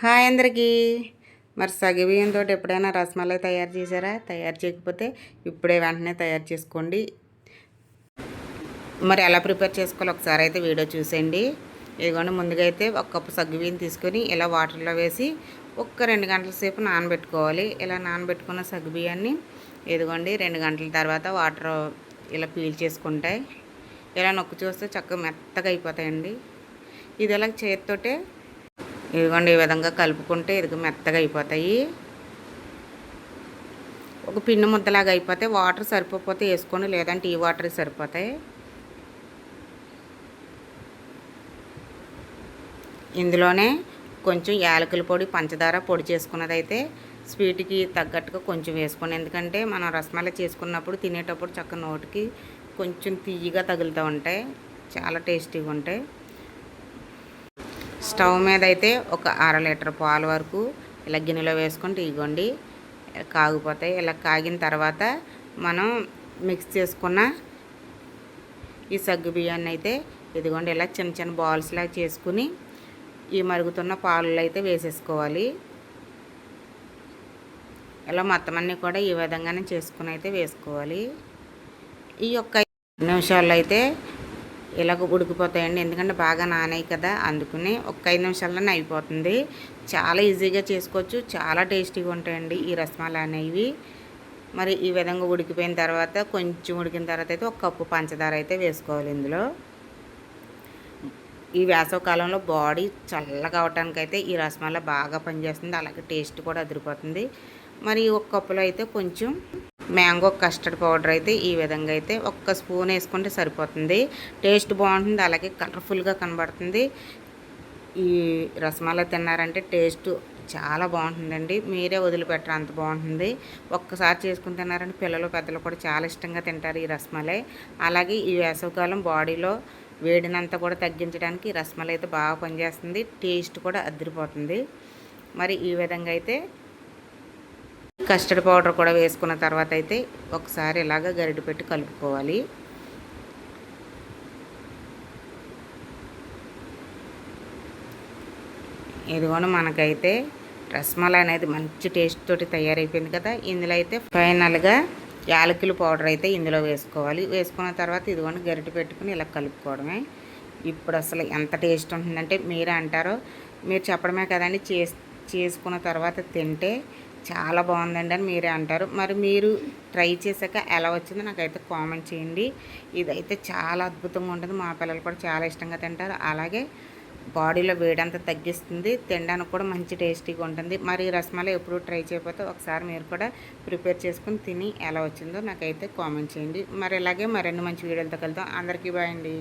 Hi అందరికీ. మరి సగబియ్యంతో ఎప్పుడైనా రసమలై తయారు చేశారా? తయారు చేయకపోతే ఇప్పుడే వెంటనే తయారు చేసుకోండి. మరి ఎలా ప్రిపేర్ చేసుకోవాలి ఒకసారి అయితే వీడియో చూసేయండి. ఇదిగోండి ముందుగా అయితే ఒక కప్పు సగ్గుబియ్యం తీసుకొని ఇలా వాటర్లో వేసి ఒక్క రెండు గంటల సేపు నానబెట్టుకోవాలి. ఇలా నానబెట్టుకున్న సగ్గుబియ్యాన్ని ఇదిగోండి రెండు గంటల తర్వాత వాటర్ ఇలా పీల్ చేసుకుంటాయి. ఇలా నొక్కు చూస్తే చక్కగా మెత్తగా అయిపోతాయండి. ఇది ఇలా చేతితోటే ఇదిగోండి ఈ విధంగా కలుపుకుంటే ఇది మెత్తగా అయిపోతాయి. ఒక పిండి ముద్దలాగా అయిపోతే వాటర్ సరిపోతే వేసుకొని లేదంటే ఈ వాటర్ సరిపోతాయి. ఇందులోనే కొంచెం యాలకుల పొడి పంచదార పొడి చేసుకున్నదైతే స్వీట్కి తగ్గట్టుగా కొంచెం వేసుకోండి. ఎందుకంటే మనం రసమలై చేసుకున్నప్పుడు తినేటప్పుడు చక్క నోటికి కొంచెం తీయగా తగులుతూ ఉంటాయి. చాలా టేస్టీగా ఉంటాయి. స్టవ్ మీద అయితే ఒక అర లీటర్ పాలు వరకు ఇలా గిన్నెలో వేసుకొని ఇగోండి కాగిపోతాయి. ఇలా కాగిన తర్వాత మనం మిక్స్ చేసుకున్న ఈ సగ్గు బియ్యాన్ని అయితే ఇదిగోండి ఇలా చిన్న చిన్న బాల్స్లా చేసుకుని ఈ మరుగుతున్న పాలు అయితే వేసేసుకోవాలి. ఇలా మొత్తం అన్నీ కూడా ఈ విధంగానే చేసుకుని అయితే వేసుకోవాలి. ఈ యొక్క నిమిషాల్లో అయితే ఇలాగ ఉడికిపోతాయండి. ఎందుకంటే బాగా నానాయి కదా అందుకుని ఒక ఐదు నిమిషాల్లోనే అయిపోతుంది. చాలా ఈజీగా చేసుకోవచ్చు. చాలా టేస్టీగా ఉంటాయండి ఈ రసమాలు అనేవి మరి ఈ విధంగా ఉడికిపోయిన తర్వాత కొంచెం ఉడికిన తర్వాత అయితే ఒక కప్పు పంచదార అయితే వేసుకోవాలి ఇందులో. ఈ వేసవకాలంలో బాడీ చల్లగా అవటానికి అయితే ఈ రసమాల బాగా పనిచేస్తుంది. అలాగే టేస్ట్ కూడా అదిరిపోతుంది. మరి ఒక కప్పులో అయితే కొంచెం మ్యాంగో కస్టర్డ్ పౌడర్ అయితే ఈ విధంగా అయితే ఒక్క స్పూన్ వేసుకుంటే సరిపోతుంది. టేస్ట్ బాగుంటుంది అలాగే కలర్ఫుల్గా కనబడుతుంది. ఈ రసమాల తిన్నారంటే టేస్ట్ చాలా బాగుంటుందండి. మీరే వదిలిపెట్టరు అంత బాగుంటుంది. ఒక్కసారి చేసుకుని తిన్నారంటే పిల్లలు పెద్దలు కూడా చాలా ఇష్టంగా తింటారు ఈ రసమలై. అలాగే ఈ వేసవికాలం బాడీలో వేడినంతా కూడా తగ్గించడానికి రసమలై అయితే బాగా పనిచేస్తుంది. టేస్ట్ కూడా అదిరిపోతుంది. మరి ఈ విధంగా అయితే కస్టర్డ్ పౌడర్ కూడా వేసుకున్న తర్వాత అయితే ఒకసారి ఇలాగ గరిటె పెట్టి కలుపుకోవాలి. ఇదిగోను మనకైతే రస్మలై అనేది మంచి టేస్ట్ తోటి తయారైపోయింది కదా. ఇందులో అయితే ఫైనల్గా యాలకుల పౌడర్ అయితే ఇందులో వేసుకోవాలి. వేసుకున్న తర్వాత ఇదిగోండి గరిటె పెట్టుకుని ఇలా కలుపుకోవడమే. ఇప్పుడు అసలు ఎంత టేస్ట్ ఉంటుందంటే మీరే అంటారో. మీరు చెప్పడమే కదండి. చేసుకున్న తర్వాత తింటే చాలా బాగుందండి అని మీరే అంటారు. మరి మీరు ట్రై చేశాక ఎలా వచ్చిందో నాకైతే కామెంట్ చేయండి. ఇదైతే చాలా అద్భుతంగా ఉంటుంది. మా పిల్లలు కూడా చాలా ఇష్టంగా తింటారు. అలాగే బాడీలో వేడంతా తగ్గిస్తుంది. తినడానికి కూడా మంచి టేస్టీగా ఉంటుంది. మరి రసమలై ఎప్పుడు ట్రై చేయకపోతే ఒకసారి మీరు కూడా ప్రిపేర్ చేసుకుని తిని ఎలా వచ్చిందో నాకైతే కామెంట్ చేయండి. మరి ఇలాగే మరిన్ని మంచి వీడియోలతో కలుద్దాం. అందరికీ బాయ్ అండి.